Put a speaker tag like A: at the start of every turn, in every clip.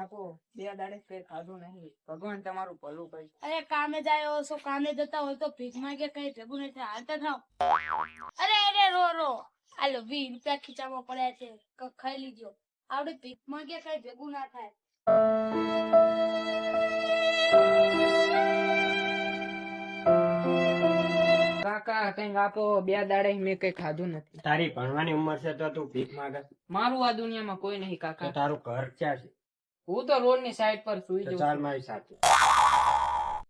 A: આપો બે દાડે કઈ ખાધું નહીં. ભગવાન તમારું ભલું કરી
B: અરે કામે જાય છો કામે જતા હોય તો ભીખ માંગે કઈ ભેગું નહીં હાલતા થાવ. અરે અરે રો રો. હાલો વીસ રૂપિયા ખીચામાં પડ્યા છે. ખાઈ લીજો. આવડે ભીખ માંગે કઈ ભેગું ના થાય.
A: કાકા કંઈક આપો બે દાડે મેં કઈ ખાધું નથી.
C: તારી ભણવાની ઉંમર છે તો તું ભીખ માંગે
A: મારું આ દુનિયામાં કોઈ નહીં કાકા.
C: તારું ઘર ક્યાં છે?
A: હું તો રોડની સાઈડ પર સુઈ જઉં
C: ચાલ મારી સાથે.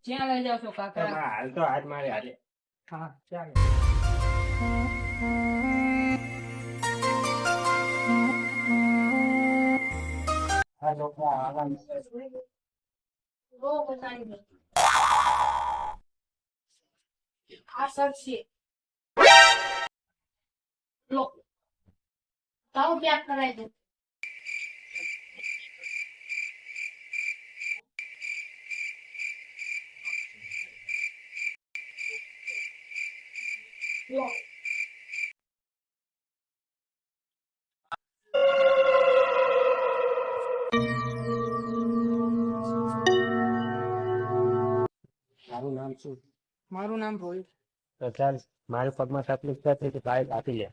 A: ક્યાં લઈ જાવ છો કાકા?
C: હાલ તો હાથ મારે હાલે.
A: હા ચાલ.
C: આ છે.
B: સર લો. તાવ ક્યાં કરાવી દે.
C: મારું નામ શું?
A: મારું નામ રોહિત
C: તો ચાલ મારા પગમાં તકલીફ થતી તો પાઇપ આપી લે.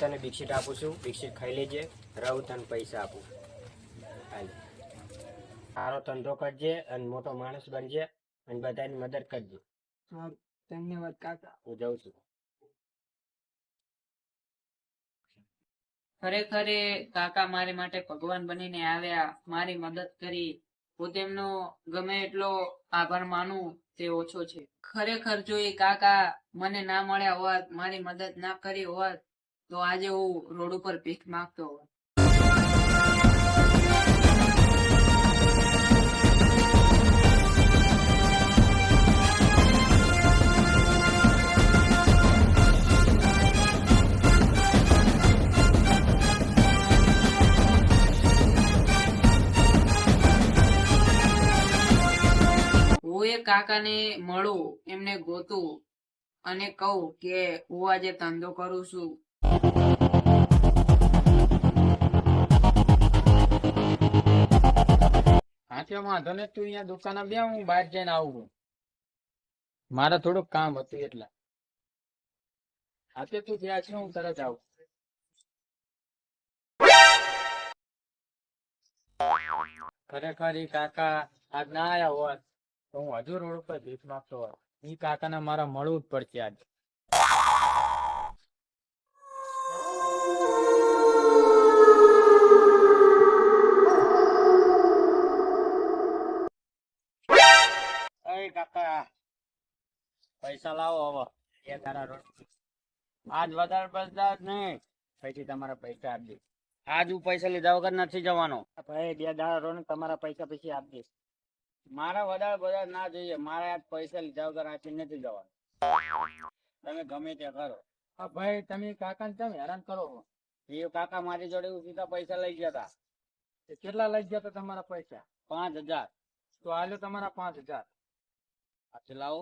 C: તને બિસ્કિટ આપું છું. બિસ્કિટ ખાઈ લેજે. રહું તને પૈસા આપું. હાલે. સારો ધંધો કરજે અને મોટો માણસ બનજે અને બધાની મદદ કરજે.
A: ધન્યવાદ કાકા.
C: હું જાઉં છું.
A: ખરેખર કાકા મારી માટે ભગવાન બનીને આવ્યા. મારી મદદ કરી. હું તેમનો ગમે એટલો આભાર માનું તે ઓછો છે. ખરેખર જો એ કાકા મને ના મળ્યા હોત મારી મદદ ના કરી હોત તો આજે હું રોડ ઉપર ભીખ માંગતો હું એ કાકાને મળું, એમને ગોતું અને કહું કે હું આજે ધંધો કરું છું.
D: હાથે વાંધો ને તું અહીંયા દુકાને બે હું બહાર જઈને આવું. મારે થોડુંક કામ હતું એટલે. હાથે તું ત્યાં છે, હું તરત આવું. ખરેખર એ કાકા આજ ના આયા હોત તો હું હજુ રોડ ઉપર ભીખ માંગતો હોત. એ કાકાને મારે મળવું જ પડશે આજ. કાકા. પૈસા લાવો હવે. એ તારા રોડ આજ વધારે પૈસા જ નહીં. પછી તમારા પૈસા આપજે. આજ હું પૈસા લીધા વગર નથી જવાનો. ભાઈ, બે દાડા રોડ તમારા પૈસા પછી આપી દઈશ મારા વધારે બધા ના જોઈએ. મારે આજ પૈસા લીધા વગર આથી નથી જવાનું. તમે ગમે તે કરો. હા, ભાઈ, તમે કાકાને તમે હેરાન કરો એ કાકા મારી જોડે સીધા પૈસા લઈ ગયા હતા કેટલા લઈ ગયા હતા તમારા પૈસા? પાંચ હજાર. તો આલ્યો તમારા પાંચ હજાર. હાથે લાવો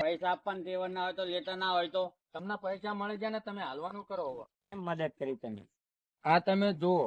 D: પૈસા આપવાના તેવર ના હોય તો લેતા ના હોય તો તમને પૈસા મળી જાય ને તમે હાલવાનું કરો. મદદ કરી તમે? આ તમે જુઓ.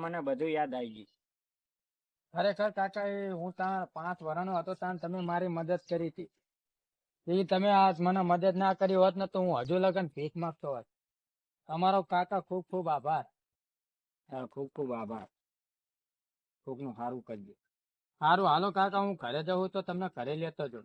D: મને બધું યાદ આવી ગયું. ખરેખર કાકા એ હું ત્યાં પાંચ વર્ષનો હતો ત્યાં તમે મારી મદદ કરી હતી. એ તમે આ મને મદદ ના કરી હોત ને તો હું હજુ લગન ભીખ માંગતો હોત. તમારો કાકા ખૂબ ખૂબ આભાર. હા ખૂબ ખૂબ આભાર. કોકનું સારું કરજો. સારું હાલો કાકા હું ઘરે જઉં તો તમને ઘરે લેતો જો